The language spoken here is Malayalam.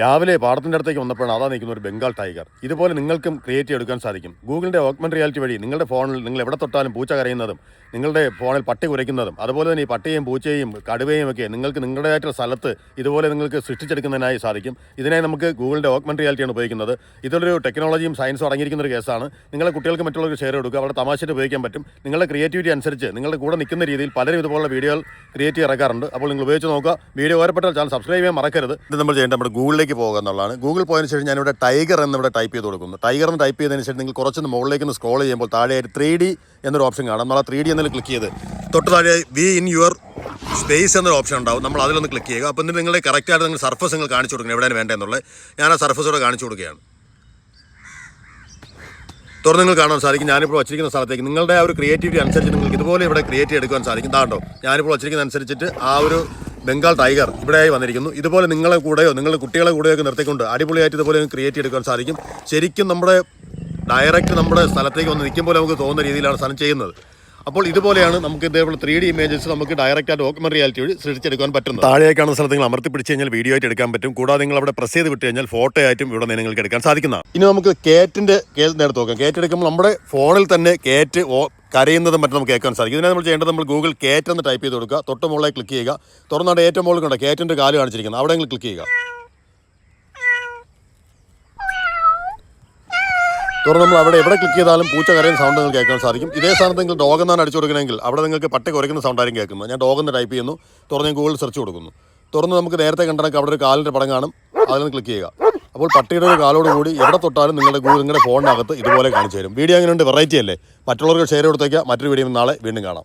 രാവിലെ പാടത്തിന്റെ അടുത്തേക്ക് വന്നപ്പോഴാണ് അതാ നിൽക്കുന്ന ഒരു ബംഗാൾ ടൈഗർ. ഇതുപോലെ നിങ്ങൾക്കും ക്രിയേറ്റ് എടുക്കാൻ സാധിക്കും. ഗൂഗിളിന്റെ ഓഗ്മെന്റ് റിയാലിറ്റി വഴി നിങ്ങളുടെ ഫോണിൽ നിങ്ങൾ എവിടെ തൊട്ടാലും പൂച്ച കരയുന്നതും നിങ്ങളുടെ ഫോണിൽ പട്ടി കുരയ്ക്കുന്നതും അതുപോലെ തന്നെ ഈ പട്ടിയും പൂച്ചയും കടുവയും ഒക്കെ നിങ്ങൾക്ക് നിങ്ങളുടേതായിട്ടുള്ള സ്ഥലത്ത് ഇതുപോലെ നിങ്ങൾക്ക് സൃഷ്ടിച്ചെടുക്കുന്നതിനായി സാധിക്കും. ഇതിനായി നമുക്ക് ഗൂഗിളിന്റെ ഓഗ്മെന്റ് റിയാലിറ്റിയാണ് ഉപയോഗിക്കുന്നത്. ഇതൊരു ടെക്നോളജിയും സയൻസും അടങ്ങിയിരിക്കുന്ന ഒരു കേസാണ് നിങ്ങളെ കുട്ടികൾക്ക് മറ്റുള്ളവർക്ക് ഷെയർ കൊടുക്കുക അവിടെ തമാശയിട്ട് ഉപയോഗിക്കാൻ പറ്റും. നിങ്ങളുടെ ക്രിയേറ്റിവിറ്റി അനുസരിച്ച് നിങ്ങളുടെ കൂടെ നിൽക്കുന്ന രീതിയിൽ പലരും ഇതുപോലുള്ള വീഡിയോകൾ ക്രിയേറ്റ് ഇറക്കാറുണ്ട് അപ്പോൾ നിങ്ങൾ ഉപയോഗിച്ച് നോക്കുക. വീഡിയോ ഓരപ്പെട്ടാൽ ചാനൽ സബ്സ്ക്രൈബ് ചെയ്യാൻ മറക്കരുത്. ഇത് നമ്മൾ ചെയ്യേണ്ട നമ്മുടെ ഗൂഗിളിലേക്ക് പോകുക എന്നുള്ളതാണ്. ഗൂഗിൾ പോയതിനു ശേഷം ഞാനിവിടെ ടൈഗർ എന്നിവിടെ ടൈപ്പ് ചെയ്ത് കൊടുക്കുന്നു. ടൈഗർ എന്ന് ടൈപ്പ് ചെയ്തതിന് ശേഷം നിങ്ങൾ കുറച്ചൊന്ന് മുകളിലേക്ക് ഒന്ന് സ്ക്രോൾ ചെയ്യുമ്പോൾ താഴെയായിട്ട് ത്രീ ഡി എന്നൊരു ഓപ്ഷൻ കാണാം. നമ്മൾ ആ ത്രീ ഡി എന്നതിൽ ക്ലിക്ക് ചെയ്ത് തൊട്ട് താഴെ വി ഇൻ യുവർ സ്പേസ് എന്നൊരു ഓപ്ഷൻ ഉണ്ടാവും. നമ്മൾ അതിലൊന്ന് ക്ലിക്ക് ചെയ്യുക. അപ്പോൾ എന്നിട്ട് നിങ്ങളെ കറക്റ്റായിട്ട് നിങ്ങൾ സർഫസ് നിങ്ങൾ കാണിച്ചു കൊടുക്കണം. എവിടെയാണ് വേണ്ടതെന്നുള്ളത് ഞാൻ ആ സർഫസോടെ കാണിച്ചു കൊടുക്കുകയാണ്. തുറന്ന് നിങ്ങൾ കാണാൻ സാധിക്കും. ഞാനിപ്പോൾ വച്ചിരിക്കുന്ന സ്ഥലത്തേക്ക് നിങ്ങളുടെ ആ ഒരു ക്രിയേറ്റിവിറ്റി അനുസരിച്ച് നിങ്ങൾക്ക് ഇതുപോലെ ഇവിടെ ക്രിയേറ്റ് എടുക്കാൻ സാധിക്കും. താണ്ടോ ഞാനിപ്പോൾ വച്ചിരിക്കുന്ന അനുസരിച്ചിട്ട് ആ ഒരു ബംഗാൾ ടൈഗർ ഇവിടെയായി വന്നിരിക്കുന്നു. ഇതുപോലെ നിങ്ങളെ കൂടെയോ നിങ്ങളുടെ കുട്ടികളെ കൂടെയോ ഒക്കെ നിർത്തിക്കൊണ്ട് അടിപൊളിയായിട്ട് ഇതുപോലെ ക്രിയേറ്റ് ചെയ്തെടുക്കാൻ സാധിക്കും. ശരിക്കും നമ്മുടെ ഡയറക്റ്റ് നമ്മുടെ സ്ഥലത്തേക്ക് വന്ന് നിൽക്കുമ്പോൾ നമുക്ക് തോന്നുന്ന രീതിയിലാണ് സ്ഥലം ചെയ്യുന്നത്. അപ്പോൾ ഇതുപോലെയാണ് നമുക്ക് ഇതേപോലെ ത്രീ ഡി ഇമേജസ് നമുക്ക് ഡയറക്റ്റ് ആയിട്ട് ഡോക്യുമെന്റ് റിയാലിറ്റി വഴി സൃഷ്ടിച്ചെടുക്കാൻ പറ്റുന്നത്. താഴേക്കാണ് സ്ഥലത്ത് നിങ്ങൾ അമർത്തി പിടിച്ച് കഴിഞ്ഞാൽ വീഡിയോ ആയിട്ട് എടുക്കാൻ പറ്റും. കൂടാതെ നിങ്ങൾ അവിടെ പ്രസ് ചെയ്ത് വിട്ട് കഴിഞ്ഞാൽ ഫോട്ടോ ആയിട്ടും ഇവിടെ നിന്ന് നിങ്ങൾക്ക് എടുക്കാൻ സാധിക്കുന്നതാണ്. ഇനി നമുക്ക് കേറ്റിന്റെ കേസിന്റെ അടുത്ത് നോക്കാം. കേറ്റ് എടുക്കുമ്പോൾ നമ്മുടെ ഫോണിൽ തന്നെ കേറ്റ് ഓ കരയുന്നതും മറ്റും നമുക്ക് കേൾക്കാൻ സാധിക്കും. ഇതിനെ നമ്മൾ ചെയ്യേണ്ടത് നമ്മൾ ഗൂഗിൾ കേറ്റ് എന്ന് ടൈപ്പ് ചെയ്ത് കൊടുക്കുക. തൊട്ട് മുകളിൽ ക്ലിക്ക് ചെയ്യുക. തുറന്നാണ്ട് ഏറ്റവും മുകളിൽ കണ്ട കേറ്റിന്റെ കാൽ കാണിച്ചിരിക്കുന്നത്. അവിടെ ക്ലിക്ക് ചെയ്യുക. തുറന്ന് നമ്മൾ അവിടെ എവിടെ ക്ലിക്ക് ചെയ്താലും പൂച്ച കരയുന്ന സൗണ്ട് നിങ്ങൾക്ക് കേൾക്കാൻ സാധിക്കും. ഇതേ സ്ഥാനത്ത് നിങ്ങൾ ഡോഗ് എന്നാണ് അടിച്ചു കൊടുക്കണമെങ്കിൽ അവിടെ നിങ്ങൾക്ക് പട്ടി കുറയ്ക്കുന്ന സൗണ്ട് ആയിരിക്കും കേൾക്കുന്നത്. ഞാൻ ഡോഗ് എന്ന് ടൈപ്പ് ചെയ്യുന്നു. തുറന്ന് ഗൂഗിൾ സെർച്ച് കൊടുക്കുന്നു. തുറന്ന് നമുക്ക് നേരത്തെ കണ്ടെങ്കിൽ അവിടെ ഒരു കാലിന്റെ പടം കാണും. അതിൽ നിന്ന് ക്ലിക്ക് ചെയ്യുക. അപ്പോൾ പട്ടിയുടെ ഒരു കാലോട് കൂടി എവിടെ തൊട്ടാലും നിങ്ങളുടെ ഗൂഗിൾ നിങ്ങളുടെ ഫോണിനകത്ത് ഇതുപോലെ കാണിച്ചു തരും. വീഡിയോ ഉണ്ട് വെറൈറ്റി അല്ലേ? മറ്റുള്ളവർക്ക് ഷെയർ കൊടുത്തേക്കാം. മറ്റൊരു വീഡിയോ നാളെ വീണ്ടും കാണാം.